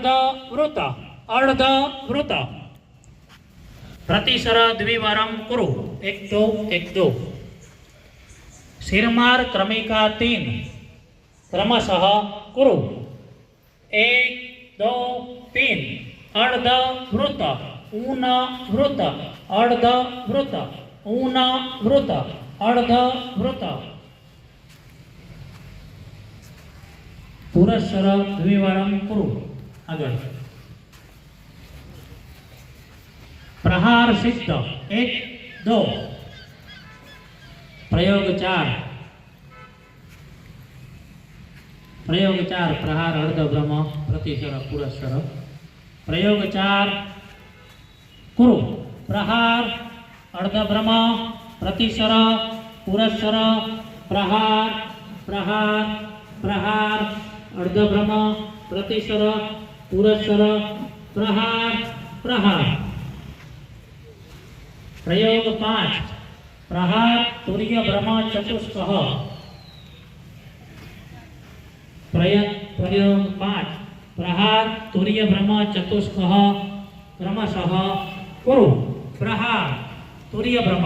અર્ધ વૃત અર્ધ વૃત પ્રતિસર દ્વિવારમ કુરુ એક દો એક દો શિરમાર ક્રમિકા તીન ક્રમશઃ કુરુ એક દો તીન અર્ધ વૃત ઊન વૃત અર્ધ વૃત ઊન વૃત અર્ધ વૃત પુરસ્સર દ્વિવારમ કુરુ આગળ. પ્રહાર સિદ્ધ, એક, દો. પ્રયોગ ચાર. પ્રયોગ ચાર, પ્રહાર, અર્ધ બ્રહ્મ પ્રતિસર પુરસ્સર પ્રયોગ ચાર, કુરુ. પ્રહાર, અર્ધ બ્રહ્મ પ્રતિસર પુરસ્સર પ્રહાર પ્રહાર પ્રહાર, અર્ધ બ્રહ્મ પ્રતિસર પુરસ્સર પ્રહાર પ્રહાર પ્રયોગ પાંચ પ્રહાર તુર્ય બ્રહ્મા ચતુષ્ક પ્રય- પ્રયોગ પાંચ પ્રહાર તુર્ય ભ્રમ ચતુષ્ક ક્રમશઃ કુરુ પ્રહાર તુર્ય ભ્રમ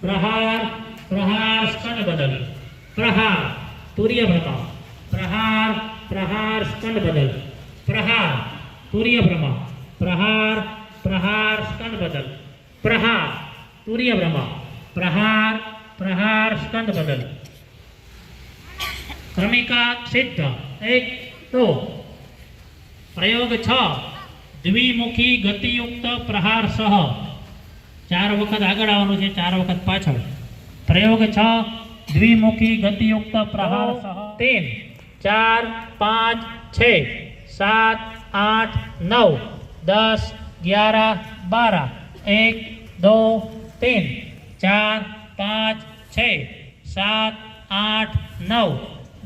પ્રહાર પ્રહાર સ્કંદ બદલ પ્રહાર તુર્ય ભ્રમ પ્રહાર પ્રહાર સ્કંદ બદલ પ્રહાર તુર્ય તુર્યબ્રહ્મા પ્રહાર પ્રહાર સ્કંદ બદલ પ્રહાર તુર્ય તુર્યબ્રહ્મા પ્રહાર પ્રહાર સ્કંદ બદલ ક્રમિકા સિદ્ધ એક તો. પ્રયોગ છ દ્વિમુખી ગતિયુક્ત પ્રહાર સહ. ચાર વખત આગળ આવવાનું છે ચાર વખત પાછળ. પ્રયોગ છ દ્વિમુખી ગતિયુક્ત પ્રહાર સહ. તેન ચાર પાંચ છે. सात आठ नौ दस ग्यारह बारह एक दो तीन चार पाँच छ सात आठ नौ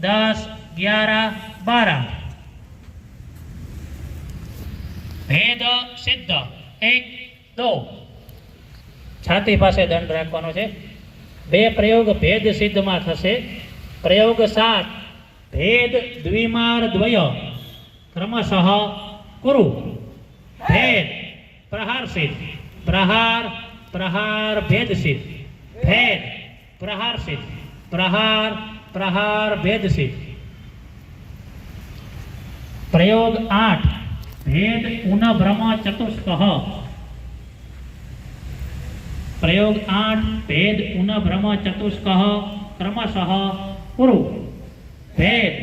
दस ग्यारह बारह ભેદ સિદ્ધ એક દો છાતી પાસે દંડ રાખવાનો છે બે પ્રયોગ ભેદ સિદ્ધમાં થશે પ્રયોગ સાત ભેદ દ્વિમાર દ્વય ક્રમશઃ કુરુ ભેદ પ્રહાર સિદ્ધ પ્રહાર પ્રહાર ભેદ સિદ્ધ ભેદ પ્રહાર સિદ્ધ પ્રહાર પ્રહાર ભેદ સિદ્ધ પ્રયોગ આઠ ભેદ ઉન ભ્રમ ચતુષ્કઃ પ્રયોગ આઠ ભેદ ઉન ભ્રમ ચતુષ્કઃ ક્રમશઃ કુરુ ભેદ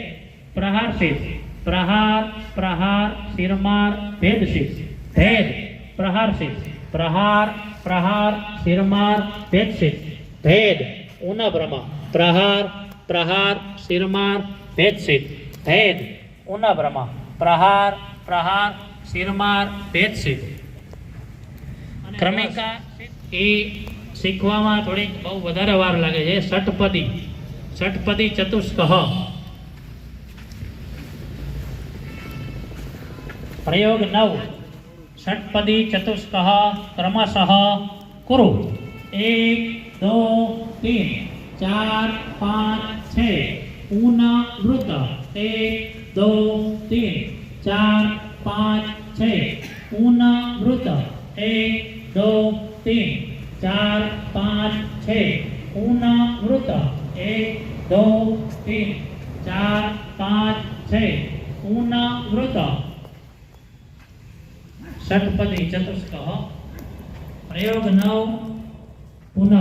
પ્રહાર સિદ્ધ પ્રહાર પ્રહાર શિરમાર ભેદ સિદ્ધ ભેદ પ્રહાર સિદ્ધ પ્રહાર પ્રહાર શિરમાર ભેદ સિદ્ધ ભેદ ઉન ભ્રમ પ્રહાર પ્રહાર શિરમાર ભેદ સિદ્ધ ભેદ ઉન ભ્રમ પ્રહાર પ્રહાર શિરમાર ભેદ સિદ્ધ ક્રમિકા એ શીખવામાં થોડીક બહુ વધારે વાર લાગે છે. ષટપદી. ષટપદી ચતુષ્કઃ. પ્રયોગ નવ ષટપદી ચતુષ્કઃ ક્રમશઃ કુરુ એક દો તીન ચાર પાંચ છ ઊન વૃત એક દો તીન ચાર પાંચ છ ઊન વૃત એક દો તીન ચાર પાંચ છ ઊન વૃત એક દો તીન ચાર પાંચ છ ઊન વૃત ષટપદી ચતુષ્કઃ પ્રયોગ નવ પુનઃ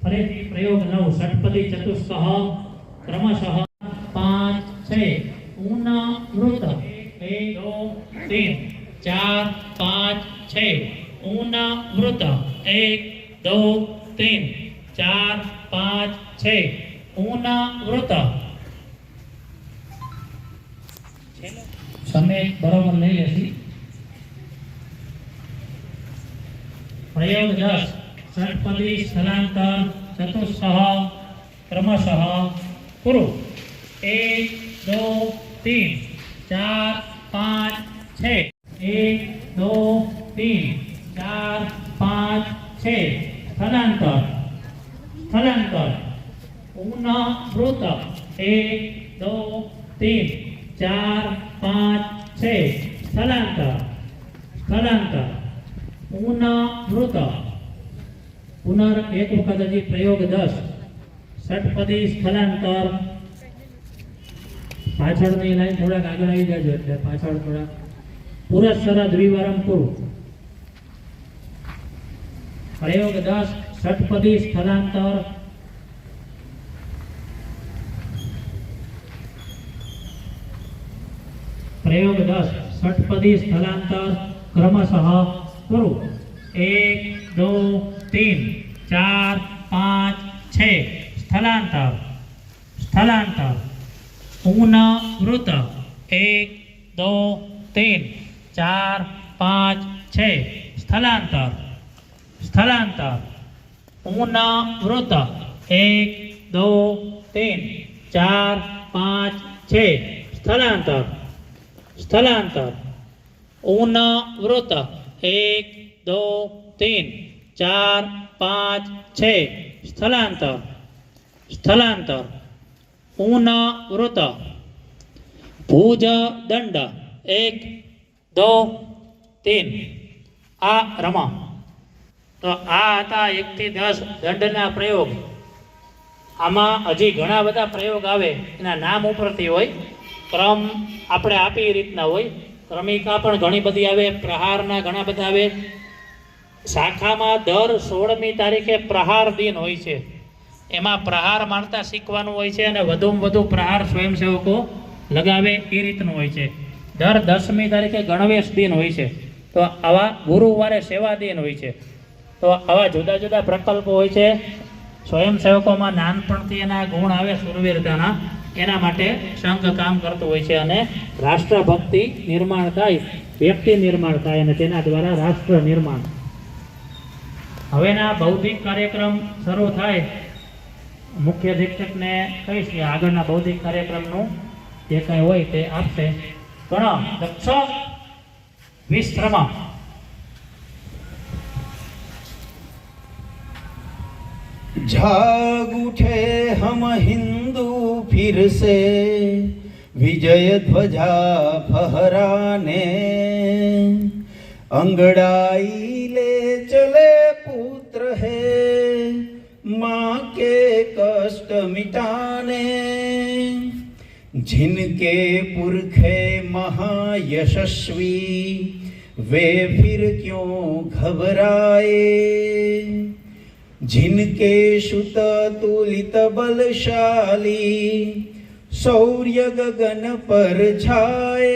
ફરીથી પ્રયોગ નવ ષટપદી ચતુષ્કઃ ક્રમશઃ પાંચ છ ઊન વૃત એક દો તીન ચાર પાંચ છ ઊન વૃત એક દો તીન ચાર પાંચ છ ઊન વૃત સમય બરોબર લઈ લેશી પ્રયોગ દસ ષટપદી સ્થળાંતર ચતુષ્સહ ક્રમશઃ કુરુ એક દો તીન ચાર પાંચ છ એક દો તીન ચાર પાંચ છ સ્થળાંતર સ્થળાંતર ઊન વૃત એક દો તીન ચાર પાંચ છે સ્થળાંતર સ્થળાંતર પુનઃવૃત. પુનર એક વખત હજી પ્રયોગ દસ. ષટપદી સ્થળાંતર પાછળની લાઈન થોડાક આગળ આવી જાજો એટલે પાછળ થોડાક. પુરસ્સર દ્વિવારમ કુરુ પ્રયોગ દસ, ષટપદી સ્થળાંતર પ્રયોગ દસ, ષટપદી સ્થળાંતર ક્રમશઃ પૂરું એક, દો, તીન, ચાર, પાંચ, છ. સ્થળાંતર. સ્થળાંતર. ઉનવૃત એક, દો, તીન, ચાર, પાંચ, છ. સ્થળાંતર. સ્થળાંતર. ઉનવૃત એક, દો, તીન, ચાર, પાંચ, છ. સ્થળાંતર. સ્થળાંતર. ઉનવૃત એક, દો, તીન, ચાર, પાંચ, છ. સ્થળાંતર. સ્થળાંતર. ઉનવૃત ભુજ દંડ એક, દો, તીન. આ રમા. તો આ હતા એકથી દસ દંડના પ્રયોગ. આમાં હજી ઘણા બધા પ્રયોગ આવે. એના નામ ઉપરથી હોય. ક્રમ આપણે આપી રીતના હોય. ક્રમિકા પણ ઘણી બધી આવે, પ્રહારના ઘણા બધા આવે. શાખામાં દર સોળમી તારીખે પ્રહાર દિન હોય છે. એમાં પ્રહાર માણતા શીખવાનું હોય છે અને વધુમાં વધુ પ્રહાર સ્વયંસેવકો લગાવે એ રીતનું હોય છે. દર દસમી તારીખે ગણવેશ દિન હોય છે. તો આવા ગુરુવારે સેવા દિન હોય છે. તો આવા જુદા જુદા પ્રકલ્પો હોય છે. સ્વયંસેવકોમાં નાનપણથી એના ગુણ આવે સુરવીરતાના. એના માટે સંઘ કામ કરતો હોય છે અને રાષ્ટ્રભક્તિ નિર્માણ થાય, વ્યક્તિ નિર્માણ થાય અને તેના દ્વારા રાષ્ટ્ર નિર્માણ. હવેના બૌદ્ધિક કાર્યક્રમ શરૂ થાય. મુખ્ય શિક્ષકને કહીશ કે આગળના બૌદ્ધિક કાર્યક્રમનું જે કાંઈ હોય તે આપશે. ગણ દક્ષ વિશ્રમ. जाग उठे हम हिंदू फिर से विजय ध्वजा फहराने अंगड़ाई ले चले पुत्र है माँ के कष्ट मिटाने जिनके पुरखे महायशस्वी वे फिर क्यों घबराए जिनके शुत तुलित बलशाली शौर्य गगन पर छाए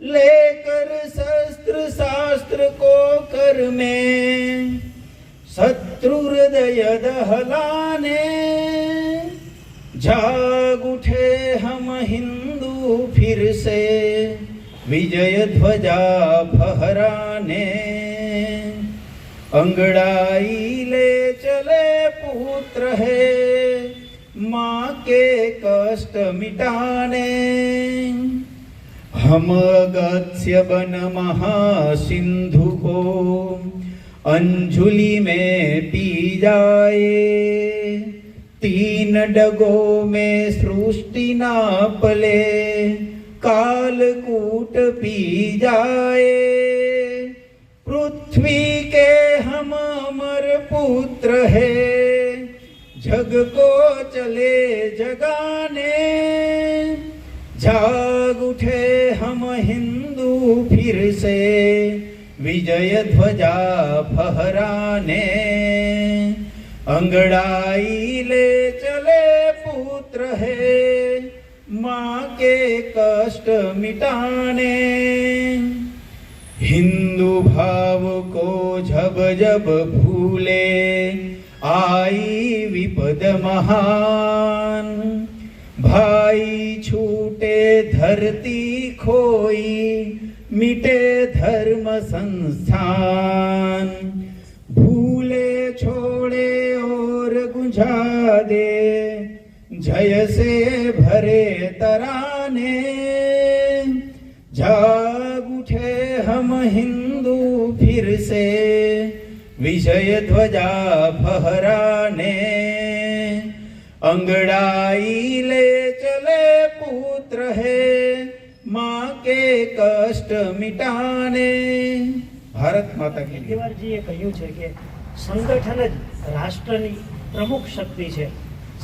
लेकर शस्त्र शास्त्र को कर में शत्रु हृदय दहलाने जाग उठे हम हिंदू फिर से विजय ध्वजा फहराने अंगड़ाई ले चले पुत्र है माँ के कष्ट मिटाने हम अगत्य बन महासिंधु को अंजुलि में पी जाए तीन डगों में सृष्टि ना पले कालकूट पी जाए पृथ्वी के हम अमर पुत्र है। जग को चले जगाने। जाग उठे हम हिंदू फिर से। विजय ध्वजा फहराने। अंगड़ाई ले चले पुत्र है। माँ के कष्ट मिटाने। हिंदू भाव को जब जब भूले आई विपद महान भाई छूटे धरती खोई मिटे धर्म संस्थान भूले छोड़े और गुंजा दे जय से भरे तराने હિન્દુ ફિરસે વિજય ધ્વજા ફહરાને અંગડાઈ લે ચલે પુત્ર હે માં કે કષ્ટ મિટાને ભારત માતા કે કેવારજીએ કહ્યું છે કે સંગઠન જ રાષ્ટ્રની પ્રમુખ શક્તિ છે.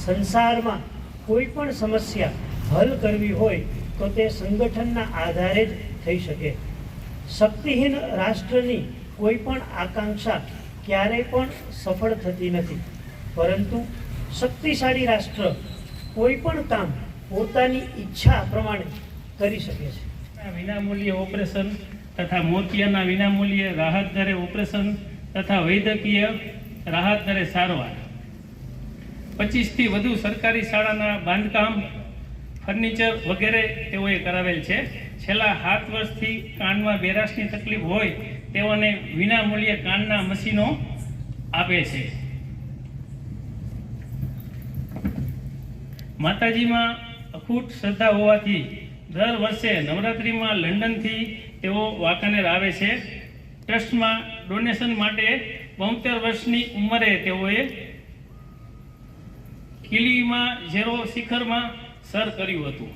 સંસારમાં કોઈ પણ સમસ્યા હલ કરવી હોય તો તે સંગઠનના આધારે જ થઈ શકે. શક્તિહીન રાષ્ટ્રની કોઈ પણ આકાંક્ષા ક્યારેય પણ સફળ થતી નથી. પરંતુ શક્તિશાળી રાષ્ટ્ર કોઈ પણ કામ પોતાની ઈચ્છા પ્રમાણે કરી શકે છે. વિનામૂલ્યે ઓપરેશન તથા મોતિયાના વિનામૂલ્યે રાહત દરે ઓપરેશન તથા વૈદ્યકીય રાહત દરે સારવાર. પચીસથી વધુ સરકારી શાળાના બાંધકામ, ફર્નિચર વગેરે તેઓએ કરાવેલ છે. છેલ્લા સાત વર્ષથી કાનમાં બેરાશની તકલીફ હોય તેઓને વિનામૂલ્યે કાનના મશીનો આપે છે. માતાજીમાં અખૂટ શ્રદ્ધા હોવાથી દર વર્ષે નવરાત્રિમાં લંડનથી તેઓ વાંકાનેર આવે છે. ટ્રસ્ટમાં ડોનેશન માટે બોતેર વર્ષની ઉંમરે તેઓએ કિલીમાં ઝેરો શિખરમાં સર કર્યું હતું.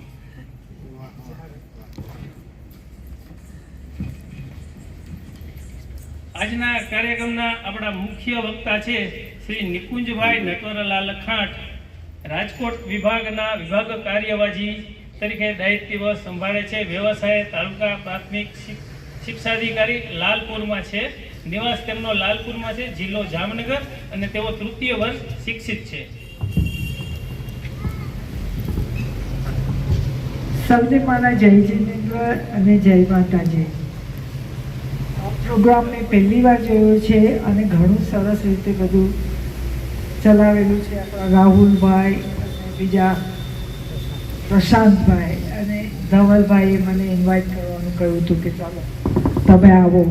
આજના કાર્યક્રમના આપણા મુખ્ય વક્તા છે શ્રી નિકુંજભાઈ નટવરલાલ ખાંટ, રાજકોટ વિભાગના વિભાગ કાર્યવાહી તરીકે દાયિત્વ સંભાળે છે. વ્યવસાય, તાલુકા પ્રાથમિક શિક- શિક્ષાધિકારી લાલપુરમાં છે. નિવાસ તેમનો લાલપુરમાં છે. જિલ્લો જામનગર અને તેઓ તૃતીય વર્ષ શિક્ષિત છે. સૌને મારા જય જિનેન્દ્ર અને જય માતાજી. પ્રોગ્રામ મેં પહેલી વાર જોયો છે અને ઘણું સરસ રીતે બધું ચલાવેલું છે. આપણા રાહુલભાઈ અને બીજા પ્રશાંતભાઈ અને ધવલભાઈએ મને ઇન્વાઇટ કરવાનું કહ્યું હતું કે ચાલો તમે આવો.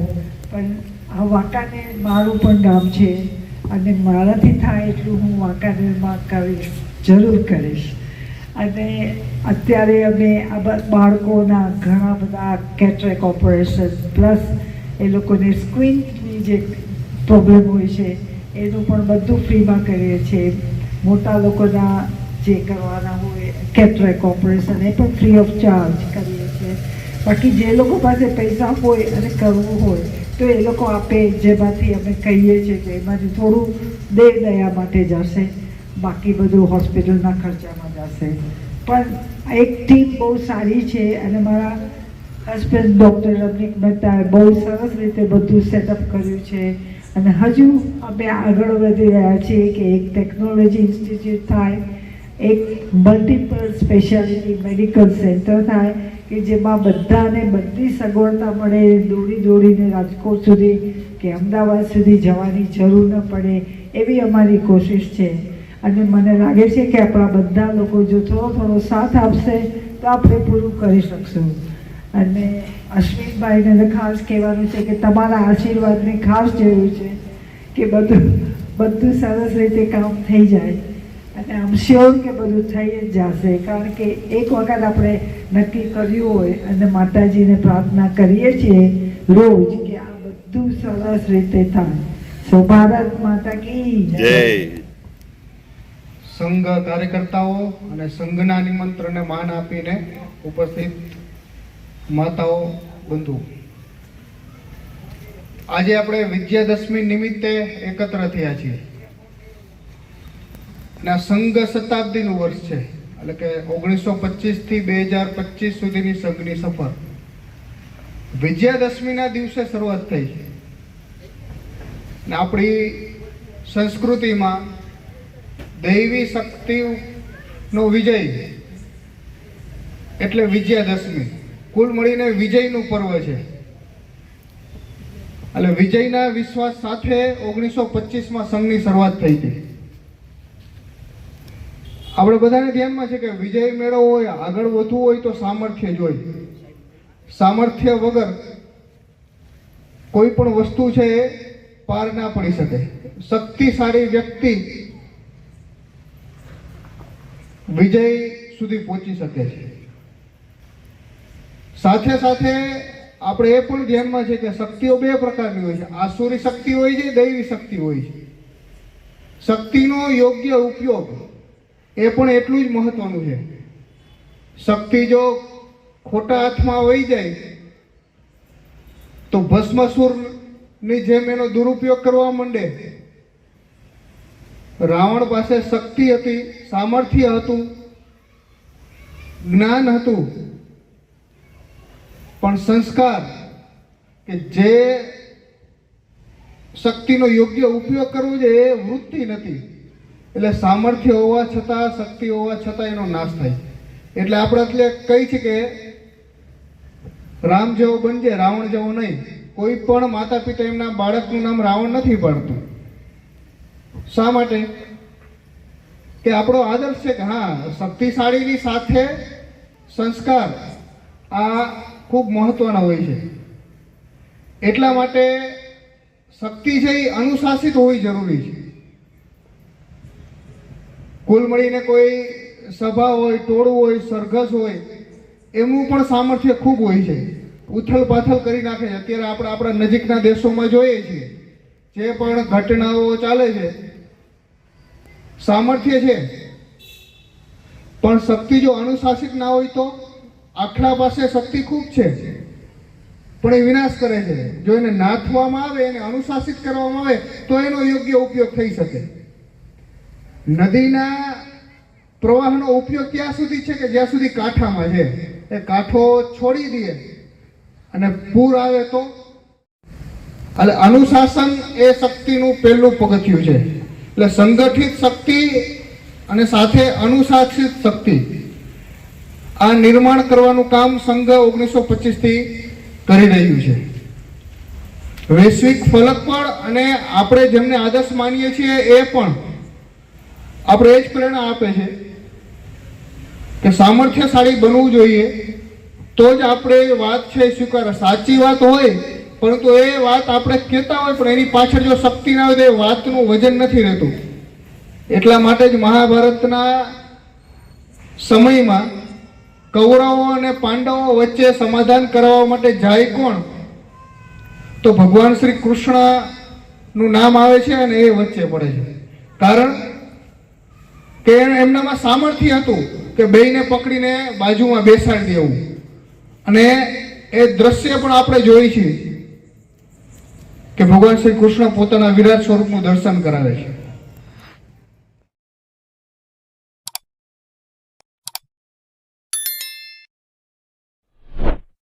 પણ આ વાંકાનેર મારું પણ ગામ છે અને મારાથી થાય એટલું હું વાંકાનેરમાં કરીશ જરૂર કરીશ. અને અત્યારે અમે આ બાળકોના ઘણા બધા કેટરેક ઓપરેશન પ્લસ એ લોકોને સ્ક્રીનની જે પ્રોબ્લેમ હોય છે, એનું પણ બધું ફ્રીમાં કરીએ છીએ. મોટા લોકોના જે કરવાના હોય, કેટરેક ઓપરેશન, એ પણ ફ્રી ઓફ ચાર્જ કરીએ છીએ. બાકી જે લોકો પાસે પૈસા હોય અને કરવું હોય, તો એ લોકો આપે, જેમાંથી અમે કહીએ છીએ કે એમાંથી થોડું દે દયા માટે જશે. બાકી બધું હોસ્પિટલના ખર્ચામાં જશે. પણ એક ટીમ બહુ સારી છે અને મારા હસબન્ડ ડૉક્ટર રમણીક મહેતાએ બહુ સરસ રીતે બધું સેટઅપ કર્યું છે. અને હજુ અમે આગળ વધી રહ્યા છીએ કે એક ટેકનોલોજી ઇન્સ્ટિટ્યૂટ થાય, એક મલ્ટિપલ સ્પેશિયાલિટી મેડિકલ સેન્ટર થાય, કે જેમાં બધાને બધી સગવડતા મળે, દોડી દોડીને રાજકોટ સુધી કે અમદાવાદ સુધી જવાની જરૂર ન પડે, એવી અમારી કોશિશ છે. અને મને લાગે છે કે આપણા બધા લોકો જો થોડો થોડો સાથ આપશે, તો આપણે પૂરું કરી શકશું. અને અશ્વિનભાઈને તો ખાસ કહેવાનું છે કે તમારા આશીર્વાદની ખાસ જરૂર છે કે બધું બધું સરસ રીતે કામ થઈ જાય. અને આમ શ્યોર કે બધું થઈ જ જશે. કારણ કે એક વખત આપણે નક્કી કર્યું હોય અને માતાજીને પ્રાર્થના કરીએ છીએ રોજ કે આ બધું સરસ રીતે થાય. સો ભારત માતા કી જય. સંઘ કાર્યકર્તાઓ અને સંઘના નિમંત્રણને માન આપીને ઉપસ્થિત માતાઓ, બંધુ. આજે આપણે વિજયાદશમી નિમિત્તે એકત્ર થયા છીએ. અને આ સંઘ શતાબ્દીનું વર્ષ છે. એટલે કે ઓગણીસો પચીસથી બે હજાર પચીસ સુધીની સંઘની સફર. વિજયાદશમીના દિવસે શરૂઆત થઈ છે. અને આપણી સંસ્કૃતિમાં દૈવી શક્તિનો વિજય. એટલે વિજયાદશમી. કુલ મળીને વિજયનું પર્વ છે. એટલે વિજયના વિશ્વાસ સાથે ઓગણીસો પચીસમાં સંઘની શરૂઆત થઈ હતી. આપણે બધાને ધ્યાનમાં છે કે વિજય મેળવવો હોય, આગળ વધવું હોય તો સામર્થ્ય જ હોય. સામર્થ્ય વગર કોઈ પણ વસ્તુ છે એ પાર ના પડી શકે. શક્તિશાળી વ્યક્તિ વિજય સુધી પહોંચી શકે છે. સાથે સાથે આપણે એ પણ ધ્યાનમાં છે કે શક્તિઓ બે પ્રકારની હોય છે. આસુરી શક્તિ હોય છે, દૈવી શક્તિ હોય છે. શક્તિનો યોગ્ય ઉપયોગ એ પણ એટલું જ મહત્વનું છે. શક્તિ જો ખોટા હાથમાં વહી જાય, તો ભસ્મસુરની જેમ એનો દુરુપયોગ કરવા માંડે. રાવણ પાસે શક્તિ હતી, સામર્થ્ય હતું, જ્ઞાન હતું. પણ સંસ્કાર કે જે શક્તિનો યોગ્ય ઉપયોગ કરવો છે એ વૃત્તિ નથી. એટલે સામર્થ્ય હોવા છતાં, શક્તિ હોવા છતાં એનો નાશ થાય. એટલે આપણે એટલે કહી છે કે રામ જેવો બનજે, રાવણ જેવો નહીં. કોઈ પણ માતા પિતા એમના બાળકનું નામ રાવણ નથી પાડતું. શા માટે? કે આપણો આદર્શ છે કે હા, શક્તિશાળીની સાથે સંસ્કાર આ ખૂબ મહત્વના હોય છે. એટલા માટે શક્તિ છે એ અનુશાસિત હોવી જરૂરી છે. કુલ મળીને કોઈ સભા હોય, ટોળું હોય, સરઘસ હોય, એમનું પણ સામર્થ્ય ખૂબ હોય છે. ઉથલ પાથલ કરી નાખે છે. અત્યારે આપણે આપણા નજીકના દેશોમાં જોઈએ છીએ. જે પણ ઘટનાઓ ચાલે છે, સામર્થ્ય છે. પણ શક્તિ જો અનુશાસિત ના હોય તો આખલા પાસે શક્તિ ખૂબ છે. પણ એ વિનાશ કરે છે. જો એને નાથવામાં આવે, એને અનુશાસિત કરવામાં આવે, તો એનો યોગ્ય ઉપયોગ થઈ શકે. નદીના પ્રવાહનો ઉપયોગ ક્યાં સુધી છે કે જ્યાં સુધી કાંઠામાં છે? એ કાંઠો છોડી દે અને પૂર આવે તો? એટલે અનુશાસન એ શક્તિનું પહેલું પગથિયું છે. એટલે સંગઠિત શક્તિ અને સાથે અનુશાસિત શક્તિ. આ નિર્માણ કરવાનું કામ સંઘ ઓગણીસો પચીસથી કરી રહ્યું છે. વૈશ્વિક ફલક પણ અને આપણે જેમને આદર્શ માનીએ છીએ એ પણ આપણે એ જ પ્રેરણા આપે છે કે સામર્થ્યશાળી બનવું જોઈએ. તો જ આપણે વાત છે સ્વીકાર. સાચી વાત હોય, પરંતુ એ વાત આપણે કહેતા હોય, પણ એની પાછળ જો શક્તિ ના હોય તો એ વાતનું વજન નથી રહેતું. એટલા માટે જ મહાભારતના સમયમાં કૌરવો અને પાંડવો વચ્ચે સમાધાન કરવા માટે જાય કોણ? તો ભગવાન શ્રી કૃષ્ણનું નામ આવે છે અને એ વચ્ચે પડે છે. કારણ કે એમનામાં સામર્થ્ય હતું કે બેયને પકડીને બાજુમાં બેસાડી દેવું. અને એ દ્રશ્ય પણ આપણે જોઈ છીએ કે ભગવાન શ્રી કૃષ્ણ પોતાના વિરાટ સ્વરૂપનું દર્શન કરાવે છે.